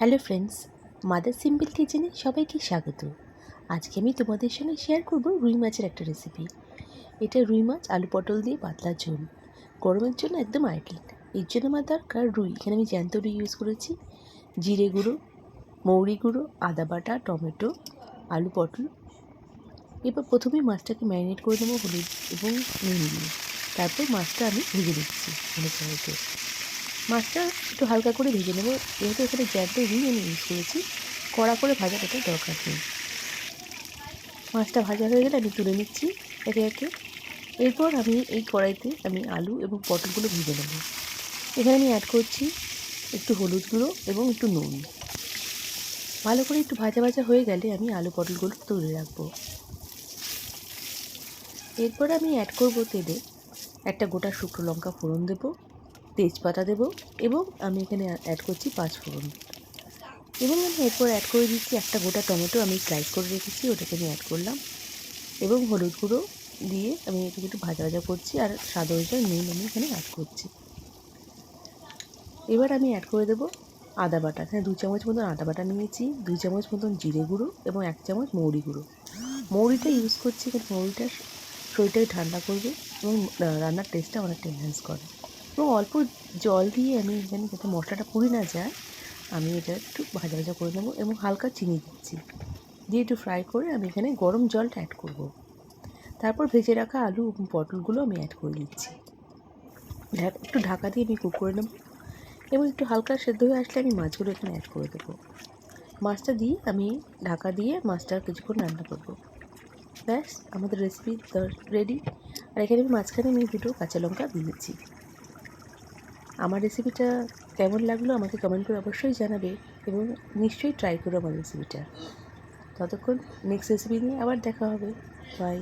Hello friends, mother simple কিচেনে সবাইকে স্বাগত। আজকে আমি তোমাদের সঙ্গে শেয়ার করব রুই মাছের একটা রেসিপি এটা রুই মাছ, আলু পটল দিয়ে পাতলা ঝোল। গরমের জন্য একদম আইটেল এর জন্য আমার দরকার রুই। এখানে আমি জ্যান্ত রুই ইউজ করেছি। জিরে গুঁড়ো, মৌরি গুঁড়ো, আদা বাটা, টমেটো, আলু পটল। এবার প্রথমেই মাছটাকে ম্যারিনেট করে নেব হলুদ এবং নুন দিয়ে। তারপর মাছটা আমি ভেজে দিচ্ছি অনেক সাহায্যে মাছটা একটু হালকা করে ভেজে নেব। যেহেতু এখানে জ্যান্ত রুই আমি ইউজ করেছি, কড়া করে ভাজা এটা দরকার নেই। মাছটা ভাজা হয়ে গেলে আমি তুলে নিচ্ছি একে একে। এরপর আমি এই কড়াইতে আমি আলু এবং পটলগুলো ভেজে নেব। এখানে আমি অ্যাড করছি একটু হলুদ গুঁড়ো এবং একটু নুন। ভালো করে একটু ভাজা ভাজা হয়ে গেলে আমি আলু পটলগুলো তুলে রাখব। এরপর আমি অ্যাড করব তেলে একটা গোটা শুকনো লঙ্কা ফোড়ন দেবো। তেজপাতা দেব এবং আমি এখানে অ্যাড করছি পাঁচ ফোড়ন। এবং আমি এরপর অ্যাড করে দিচ্ছি একটা গোটা টমেটো আমি স্লাইস করে রেখেছি, ওটাকে আমি অ্যাড করলাম। এবং হলুদ গুঁড়ো দিয়ে আমি এটাকে একটু ভাজা ভাজা করছি আর স্বাদ অনুযায়ী নুন আমি এখানে অ্যাড করছি। এবার আমি অ্যাড করে দেবো আদা বাটা। এখানে দু চামচ মতন আদা বাটা নিয়েছি দুই চামচ মতন জিরে গুঁড়ো এবং এক চামচ মৌরি গুঁড়ো। মৌরিটা ইউজ করছি কারণ মৌরিটা শরীরটাকে ঠান্ডা করবে এবং রান্নার টেস্টটা অনেকটা এনহ্যান্স করে। এবং অল্প জল দিয়ে আমি এখানে যাতে মশলাটা পুড়ে না যায়, আমি এটা একটু ভাজা ভাজা করে নেব এবং হালকা চিনি দিচ্ছি। দিয়ে একটু ফ্রাই করে আমি এখানে গরম জলটা অ্যাড করব। তারপর ভেজে রাখা আলু পটলগুলো আমি অ্যাড করে দিচ্ছি একটু ঢাকা দিয়ে আমি কুক করে নেব এবং একটু হালকা সেদ্ধ হয়ে আসলে আমি মাছগুলো এখানে অ্যাড করে দেবো। মাছটা দিয়ে আমি ঢাকা দিয়ে মাছটা কিছুক্ষণ রান্না করব। ব্যাস, আমাদের রেসিপি রেডি আর এখানে আমি মাঝখানে আমি দুটো কাঁচা লঙ্কা দিয়েছি আমার রেসিপিটা কেমন লাগল আমাকে কমেন্ট করে অবশ্যই জানাবে এবং নিশ্চয়ই ট্রাই করো আমার রেসিপিটা ততক্ষণ নেক্সট রেসিপি নিয়ে আবার দেখা হবে। বাই